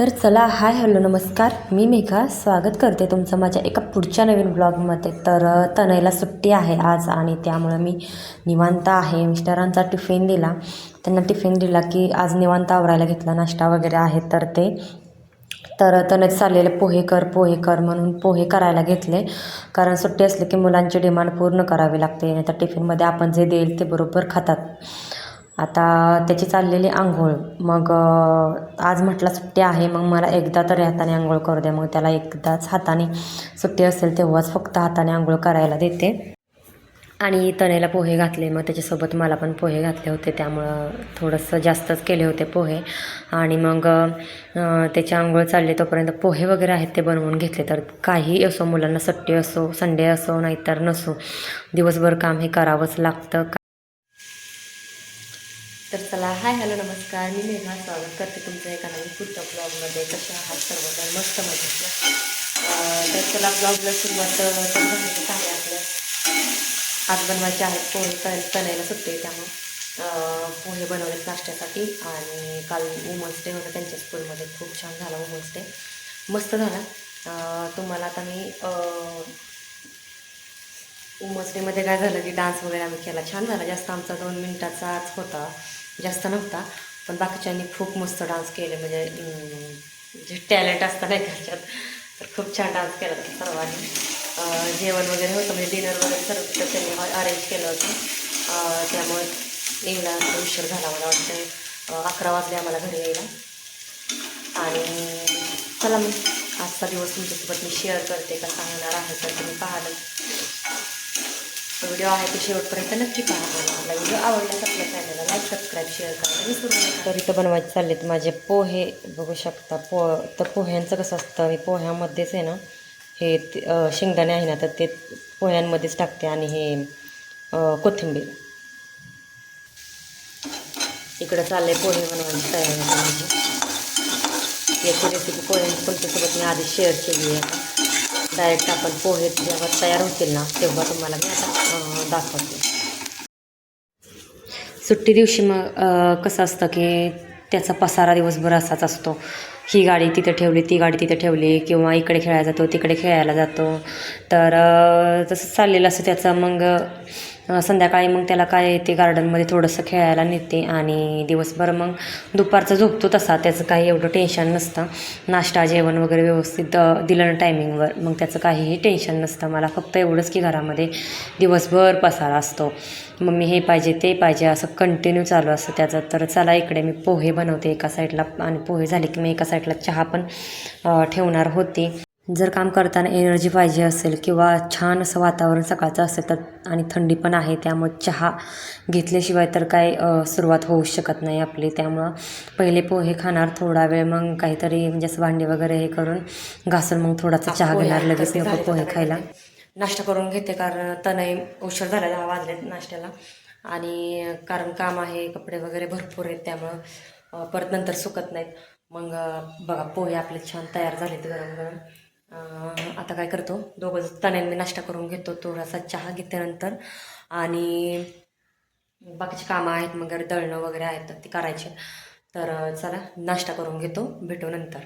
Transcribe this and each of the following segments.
तर चला hi hello नमस्कार. मी मेघा. स्वागत करते तुमचं माझ्या एका पुढच्या नवीन ब्लॉगमध्ये. तर तनयला सुट्टी आहे आज आणि त्यामुळं मी निवांत आहे. मिस्टरांचा टिफिन दिला. त्यांना टिफिन दिला की आज निवांत आवरायला घेतला. नाश्ता वगैरे आहे तर ते. तर तनच चाललेले पोहे कर पोहे कर म्हणून पोहे करायला घेतले. कारण सुट्टी असली की मुलांची डिमांड पूर्ण करावी लागते. नाहीतर टिफिनमध्ये आपण जे देईल ते बरोबर खातात. आता त्याची चाललेली आंघोळ. मग आज म्हटलं सुट्टी आहे मग मला एकदा तरी हाताने आंघोळ करू द्या मग त्याला एकदाच हाताने सुट्टी असेल तेव्हाच फक्त हाताने आंघोळ करायला देते. आणि तनेला पोहे घातले. मग त्याच्यासोबत मला पण पोहे घातले होते. त्यामुळं थोडंसं जास्तच केले होते पोहे. आणि मग त्याची आंघोळ चालली तोपर्यंत पोहे वगैरे आहेत ते बनवून घेतले. तर काही असो मुलांना सुट्टी असो संडे असो नाहीतर नसो दिवसभर काम हे करावंच लागतं. तर चला हाय हॅलो नमस्कार. मी मेघा स्वागत करते तुमचं एका नवीन पुढच्या ब्लॉगमध्ये कशा आहात सर्वजण? मस्त मजेत तर चला ब्लॉगला सुरुवात तर आहे आपल्या आज बनवायचे आहेत पोहे तन तणायला सुटते त्यामुळे. पोहे बनवले नाश्त्यासाठी आणि काल वुमन्स डे होता त्यांच्या स्कूलमध्ये खूप छान झाला वुमन्स डे मस्त झाला. तुम्हाला आता मी उमसणीमध्ये काय झालं की डान्स वगैरे आम्ही केला. छान झाला. जास्त आमचा दोन मिनटाचाच होता. जास्त नव्हता. पण बाकीच्यांनी खूप मस्त डान्स केले. म्हणजे जे टॅलेंट असतं नाही घरच्यात तर खूप छान डान्स केला होता सर्वांनी. जेवण वगैरे होतं. म्हणजे डिनर वगैरे सर्व त्यांनी अरेंज केलं होतं. त्यामुळे यायला उशीर झाला मला वाटतं. अकरा वाजले आम्हाला घरी यायला. आणि चला मग. आजचा दिवस तुमच्यासोबत मी शेअर करते कसा होणार आहे तर तुम्ही पाहाल. व्हिडिओ आहे ते शेवटपर्यंत नक्की पाहा मला आपला व्हिडिओ आवडल्यास आपल्या चॅनलला लाईक सबस्क्राईब शेअर करायला विसरू नका. तर इथं बनवायचे चाललेत माझे पोहे. बघू शकता पो तर पोह्यांचं कसं असतं मी पोह्यामध्येच आहे ना हे शेंगदाणे आहे ना तर ते पोह्यांमध्येच टाकते आणि हे कोथिंबीर. इकडं चाललंय पोहे बनवायची तयारी माझी. याची रेसिपी पोह्यांची तुमच्यासोबत मी आधी शेअर केली आहे. डायरेक्ट आपण पोहे जेव्हा तयार होतील ना तेव्हा तुम्हाला मी आता दाखवते. सुट्टी दिवशी मग कसं असतं की त्याचा पसारा दिवसभर असाच असतो. ही गाडी तिथे ठेवली ती गाडी तिथे ठेवली किंवा इकडे खेळायला जातो तिकडे खेळायला जातो. तर अं, तसं चाललेलं असतं त्याचं मग संध्याकाळी मग त्याला काय येते गार्डनमध्ये थोडंसं खेळायला नेते आणि दिवसभर मग दुपारचा झोपतो तसा त्याचं काही एवढं टेन्शन नसतं. नाश्ता जेवण वगैरे व्यवस्थित दिलं ना टायमिंगवर मग त्याचं काहीही टेन्शन नसतं. मला फक्त एवढंच की घरामध्ये दिवसभर पसारा असतो. मम्मी हे पाहिजे ते पाहिजे असं कंटिन्यू चालू असतं त्याचं. तर चला इकडे मी पोहे बनवते एका साईडला आणि पोहे झाले की मी एका साईडला चहा पण ठेवणार होती. जर काम करताना एनर्जी पाहिजे असेल किंवा छान असं वातावरण सकाळचं असेल तर आणि थंडी पण आहे त्यामुळे चहा घेतल्याशिवाय तर काय सुरुवात होऊ शकत नाही आपली. त्यामुळं पहिले पोहे खाणार थोडा वेळ मग काहीतरी म्हणजे असं भांडी वगैरे हे करून घासून मग थोडासा चहा घेणार लगेच नको पोहे खायला. नाश्ता करून घेते कारण तनय उशीर झाला दहा वाजले नाश्त्याला. आणि कारण काम आहे कपडे वगैरे भरपूर आहेत त्यामुळं परत नंतर सुकत नाहीत. मग बघा पोहे आपले छान तयार झालेत गरम गरम आता काय करतो? दोघं तण्याने मी नाश्ता करून घेतो थोडासा चहा घेते नंतर आणि बाकीची कामं आहेत मग दळणं वगैरे आहेत तर ती करायची. तर चला नाश्ता करून घेतो भेटू नंतर.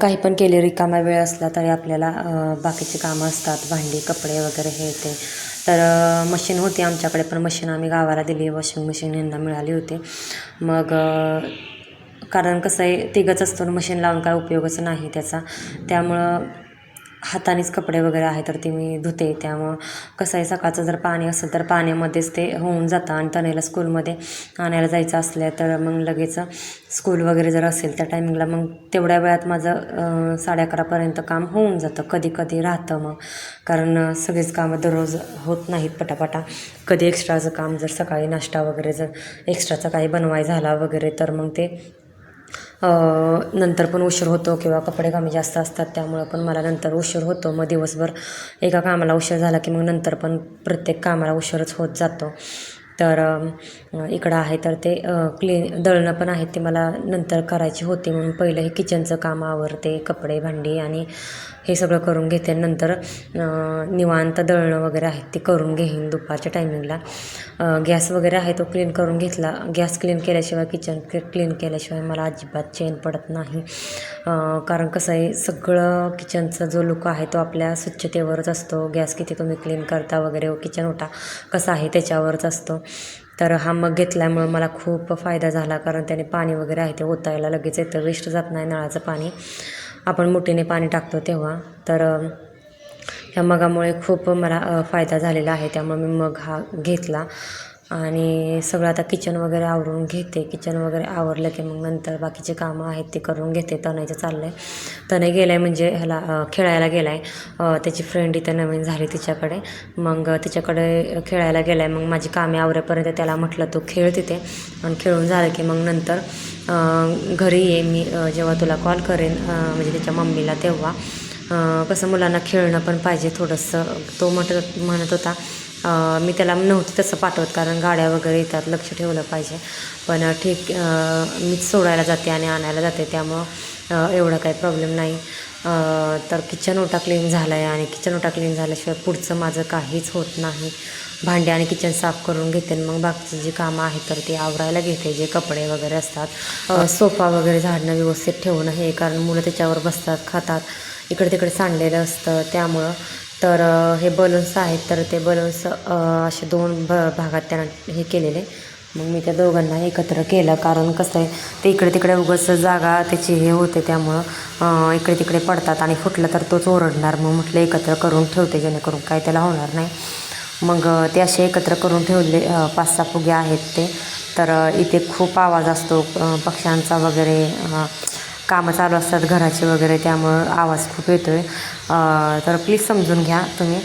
काही पण केले रिकामा वेळ असला तरी आपल्याला बाकीची कामं असतात भांडी कपडे वगैरे हे ते. तर मशीन होती आमच्याकडे पण मशीन आम्ही गावाला दिली वॉशिंग मशीन यांना मिळाली होती. मग कारण कसं आहे तिघंच असतो मशीन लावून काय उपयोगच नाही त्याचा. त्यामुळं हातानेच कपडे वगैरे आहे तर ते मी धुते. त्यामुळं कसं आहे सकाळचं जर पाणी असेल तर पाण्यामध्येच ते होऊन जातं आणि तनेला स्कूलमध्ये आणायला जायचं असलं तर मग लगेच स्कूल वगैरे जर असेल त्या टायमिंगला मग तेवढ्या वेळात माझं साडे अकरापर्यंत काम होऊन जातं. कधी कधी राहतं मग. कारण सगळेच सगळीच कामं दररोज होत नाहीत पटापटा. कधी एक्स्ट्राचं काम जर सकाळी नाश्ता वगैरे जर एक्स्ट्राचा काही बनवाय झाला वगैरे तर मग ते नंतर पण उशीर होतो किंवा कपडे कमी जास्त असतात त्यामुळं पण मला नंतर उशीर होतो. मग दिवसभर एका कामाला उशीर झाला की मग नंतर पण प्रत्येक कामाला उशीरच होत जातो. तर इकडं आहे तर ते क्लीन दळणं पण आहेत ते मला नंतर करायची होती म्हणून पहिलं हे किचनचं काम आवरते कपडे भांडी आणि हे सगळं करून घेते. नंतर निवांत दळणं वगैरे आहेत ते करून घेईन दुपारच्या टायमिंगला गॅस वगैरे आहे तो क्लीन करून घेतला. गॅस क्लीन केल्याशिवाय किचन क्लीन केल्याशिवाय मला अजिबात चेन पडत नाही. कारण कसं आहे सगळं किचनचा जो लुक आहे तो आपल्या स्वच्छतेवरच असतो. गॅस किती तुम्ही क्लीन करता वगैरे किचन ओटा कसा आहे त्याच्यावरच असतो. तर हा मग घेतल्यामुळं मला खूप फायदा झाला कारण त्याने पाणी वगैरे आहे ते ओतायला लगेच येतं. वेस्ट जात नाही नळाचं पाणी. आपण मुठीने पाणी टाकतो तेव्हा. तर ह्या मगामुळे खूप मला फायदा झालेला आहे. त्यामुळे मी मग हा घेतला. आणि सगळं आता किचन वगैरे आवरून घेते. किचन वगैरे आवरलं की मग नंतर बाकीचे कामं आहेत ते करून घेते. तनयचं चाललं आहे तनय गेलं आहे म्हणजे ह्याला खेळायला गेला आहे त्याची फ्रेंड इथं नवीन झाली तिच्याकडे. मग तिच्याकडे खेळायला गेला आहे मग माझी कामे आवरेपर्यंत त्याला म्हटलं तो खेळ तिथे. आणि खेळून झालं की मग नंतर घरी ये. मी जेव्हा तुला कॉल करेन म्हणजे त्याच्या मम्मीला तेव्हा. कसं मुलांना खेळणं पण पाहिजे थोडंसं. तो म्हणत म्हणत होता मी त्याला नव्हती तसं पाठवत कारण गाड्या वगैरे येतात लक्ष ठेवलं पाहिजे. पण ठीक मीच सोडायला जाते आणि आणायला जाते त्यामुळं एवढं काही प्रॉब्लेम नाही. तर किचन ओटा क्लीन झाला आहे आणि किचन ओटा क्लीन झाल्याशिवाय पुढचं माझं काहीच होत नाही. भांडे आणि किचन साफ करून घेते आणि मग बाकीची जी कामं आहेत तर ती आवरायला घेते. जे कपडे वगैरे असतात सोफा वगैरे झाडणं व्यवस्थित ठेवणं हे कारण मुलं त्याच्यावर बसतात खातात इकडे तिकडे सांडलेलं असतं. त्यामुळं तर हे बलून्स आहेत तर ते बलून्स असे दोन भ भागात त्यांना हे केलेले. मग मी त्या दोघांना एकत्र केलं कारण कसं आहे ते इकडे तिकडे उगस जागा त्याची हे होते त्यामुळं इकडे तिकडे पडतात आणि फुटलं तर तोच ओरडणार. मग म्हटलं एकत्र करून ठेवते जेणेकरून काय त्याला होणार नाही. मग ते असे एकत्र करून ठेवले पाच सहा फुगे आहेत ते. तर इथे खूप आवाज असतो पक्ष्यांचा वगैरे कामं चालू असतात घराचे वगैरे त्यामुळं आवाज खूप येतो आहे तर प्लीज समजून घ्या तुम्ही.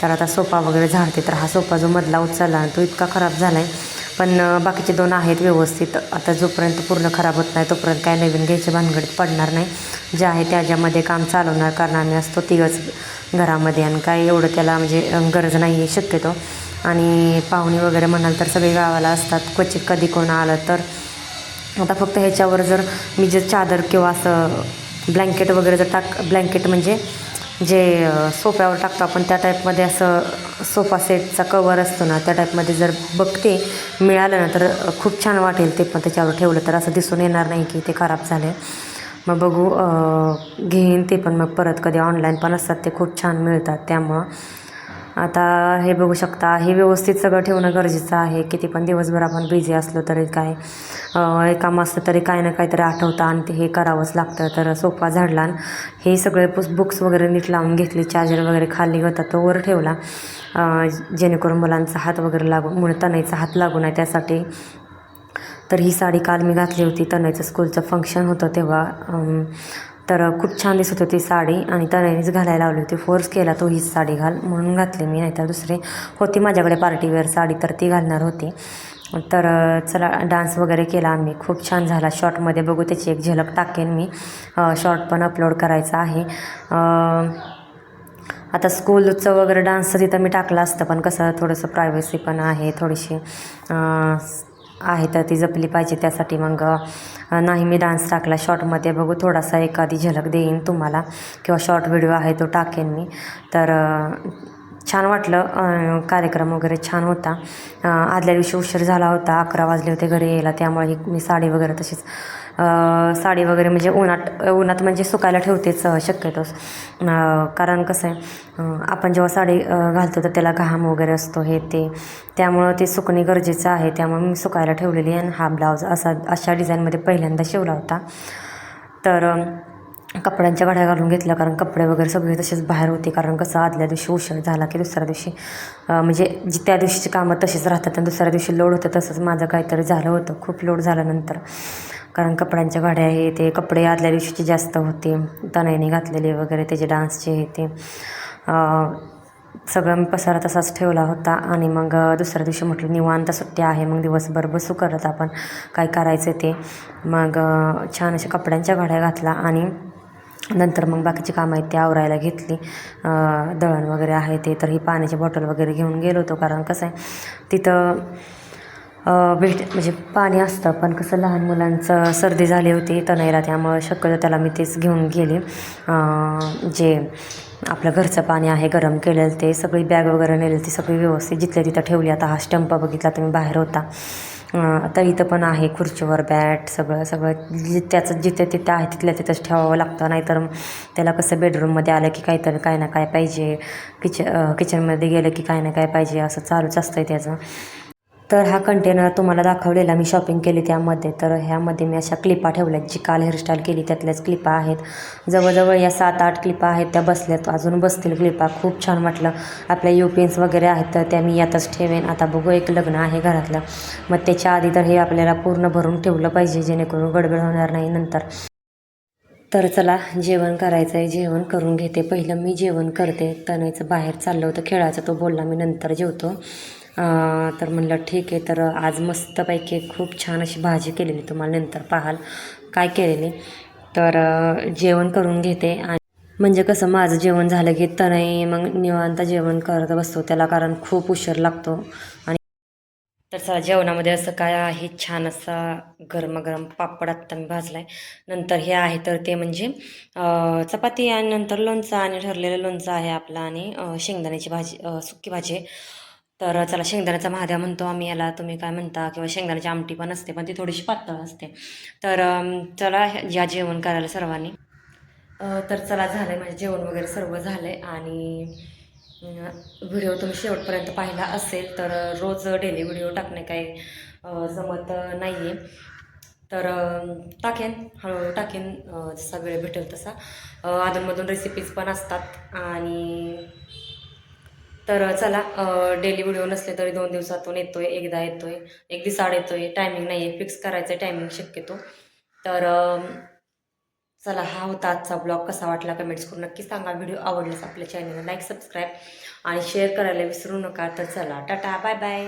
तर आता सोफा वगैरे झाडते तर हा सोफा जो मधला उचलला तो इतका खराब झाला आहे पण बाकीचे दोन आहेत व्यवस्थित. आता जोपर्यंत पूर्ण खराब होत नाही तोपर्यंत काय नवीन घ्यायचे भानगडीत पडणार नाही. जे आहे त्याच्यामध्ये काम चालवणार कारण आम्ही असतो तिघच घरामध्ये आणि काय एवढं त्याला म्हणजे गरज नाही आहे शक्यतो. आणि पाहुणे वगैरे म्हणाल तर सगळे गावाला असतात. क्वचित कधी कोण आलं तर आता फक्त ह्याच्यावर जर मी जे चादर किंवा असं ब्लँकेट वगैरे जर टाक ब्लँकेट म्हणजे जे सोफ्यावर टाकतो आपण त्या टाईपमध्ये असं सोफा सेटचा कवर असतो ना त्या टाईपमध्ये जर बघते मिळालं ना तर खूप छान वाटेल ते पण त्याच्यावर ठेवलं तर असं दिसून येणार नाही की ते खराब झाले मग बघू घेईन ते पण मग परत कधी ऑनलाईन पण असतात ते खूप छान मिळतात त्यामुळं. आता हे बघू शकता हे व्यवस्थित सगळं ठेवणं गरजेचं आहे. किती पण दिवसभर आपण बिझी असलो तरी काय हे काम असलं तरी काय ना काहीतरी आठवतं आणि ते हे करावंच लागतं. तर सोफा झाडला आणि हे सगळे पुस बुक्स वगैरे नीट लावून घेतले चार्जर वगैरे खाली होता तो वर ठेवला. जेणेकरून मुलांचा हात वगैरे लागू मुळे तणाईचा हात लागू नये त्यासाठी. तर ही साडी काल मी घातली होती तनयचं स्कूलचं फंक्शन होतं तेव्हा. तर खूप छान दिसत होती साडी आणि तनयनीच घालायला लावली होती. फोर्स केला तो हीच साडी घाल म्हणून घातली मी नाहीतर दुसरी होती माझ्याकडे पार्टीवेअर साडी तर ती घालणार होती. तर चला डान्स वगैरे केला आम्ही. खूप छान झाला. शॉर्टमध्ये बघू त्याची एक झलक टाकेन मी. शॉर्ट पण अपलोड करायचा आहे. आता स्कूलचं वगैरे डान्सचं तिथं मी टाकलं असतं पण कसं थोडंसं प्रायव्हसी पण आहे थोडीशी आहे तर ती जपली पाहिजे. त्यासाठी मग नाही मी डान्स टाकला शॉर्टमध्ये बघू थोडासा एखादी झलक देईन तुम्हाला. किंवा शॉर्ट व्हिडिओ आहे तो टाकेन मी. तर छान वाटलं कार्यक्रम वगैरे छान होता. आदल्या दिवशी उशीर झाला होता अकरा वाजले होते घरी यायला त्यामुळे मी साडी वगैरे तशीच साडी वगैरे म्हणजे उन्हात उन्हात म्हणजे सुकायला ठेवतेच शक्यतोच कारण कसं आहे आपण जेव्हा साडी घालतो तर त्याला घाम वगैरे असतो हे ते. त्यामुळं ते सुकणे गरजेचं आहे. त्यामुळे मी सुकायला ठेवलेली आहे आणि हा ब्लाऊज असा अशा डिझाईनमध्ये पहिल्यांदा शिवला होता. तर कपड्यांच्या गाड्या घालून घेतल्या कारण कपडे वगैरे सगळे तसेच बाहेर होते. कारण कसं आदल्या दिवशी उशीर झाला की दुसऱ्या दिवशी म्हणजे जी त्या दिवशीची कामं तशीच राहतात आणि दुसऱ्या दिवशी लोड होतं तसंच माझं काहीतरी झालं होतं. खूप लोड झाल्यानंतर. कारण कपड्यांच्या घड्या हे ते कपडे आदल्या दिवशीचे जास्त होते. तणाईने घातलेले वगैरे त्याचे डान्सचे हे ते. सगळं मी पसारा तसाच ठेवला होता आणि मग दुसऱ्या दिवशी म्हटलं निवांत सुट्टी आहे मग दिवसभर बसू करत आपण. काय करायचं ते? मग छान अशा कपड्यांच्या घड्या घातला आणि नंतर मग बाकीची कामं आहेत ते आवरायला घेतली. दळण वगैरे आहे ते. तर ही पाण्याची बॉटल वगैरे घेऊन गेलो होतो. कारण कसं आहे तिथं भेट म्हणजे पाणी असतं पण कसं लहान मुलांचं सर्दी झाली होती तनैरा त्यामुळं शक्यतो त्याला मी तेच घेऊन गेले. जे आपलं घरचं पाणी आहे गरम केलेलं ते सगळी बॅग वगैरे नेलेली ती सगळी व्यवस्थित जिथल्या तिथं ठेवली. आता हा स्टंप बघितला तुम्ही बाहेर होता. आता इथं पण आहे खुर्चीवर बॅट सगळं सगळं जि त्याचं जिथे तिथं आहे तिथल्या तिथंच ठेवावं लागतं. नाहीतर त्याला कसं बेडरूममध्ये आलं की काहीतरी काय ना काय पाहिजे. किच किचनमध्ये गेलं की काय ना काय पाहिजे असं चालूच असतं त्याचं. तर हा कंटेनर तुम्हाला दाखवलेला मी शॉपिंग केली त्यामध्ये. तर ह्यामध्ये मी अशा क्लिपा ठेवल्यात जी काल हेअरस्टाईल केली त्यातल्याच क्लिपा आहेत. जवळजवळ या सात आठ क्लिपा आहेत त्या बसल्यात. अजून बसतील क्लिपा खूप छान वाटलं. आपल्या यू वगैरे आहेत तर त्या मी यातच ठेवेन. आता बघू एक लग्न आहे घरातलं. मग त्याच्या आधी तर हे आपल्याला पूर्ण भरून ठेवलं पाहिजे जेणेकरून गडबड होणार नाही नंतर. तर चला जेवण करायचं आहे जेवण करून घेते. पहिलं मी जेवण करते. तनयचं बाहेर चाललं होतं खेळायचं. तो बोलला मी नंतर जेवतो. तर म्हणलं ठीक आहे तर आज मस्तपैकी खूप छान अशी भाजी केलेली तुम्हाला नंतर पाहाल. काय केलेली तर जेवण करून घेते आणि म्हणजे कसं माझं जेवण झालं की तनय मग निवांत जेवण करत बसतो. त्याला कारण खूप उशीर लागतो आणि तर सर जेवणामध्ये असं काय आहे? छान असा गरमागरम पापड आत्ता मी भाजला आहे नंतर हे आहे तर ते म्हणजे चपाती आणि नंतर लोणचं आणि ठरलेलं लोणचं आहे आपलं आणि शेंगदाण्याची भाजी सुकी भाजी आहे. तर चला शेंगदाण्याचा महाद्या म्हणतो आम्ही याला. तुम्ही काय म्हणता? किंवा शेंगदाण्याची आमटी पण असते पण ती थोडीशी पातळ असते. तर चला या जेवण करायला सर्वांनी. तर चला झालं आहे म्हणजे जेवण वगैरे सर्व झालं आहे आणि व्हिडिओ तुम्ही शेवटपर्यंत पाहिला असेल तर रोज डेली व्हिडिओ टाकणे काही जमत नाही आहे तर टाकेन हळूहळू टाकेन जसा वेळ भेटेल तसा. अधूनमधून रेसिपीज पण असतात आणि तर चला डेली व्हिडिओ नसले तरी दोन दिवसातून येतोय एकदा येतोय एक दिवसाआड येतोय. टायमिंग नाही आहे फिक्स करायचं आहे टायमिंग शक्यतो. तर चला हा होता आजचा ब्लॉग कसा वाटला कमेंट्स करून नक्की सांगा. व्हिडिओ आवडल्यास आपल्या चॅनलला लाईक सबस्क्राईब आणि शेअर करायला विसरू नका. तर चला टाटा बाय बाय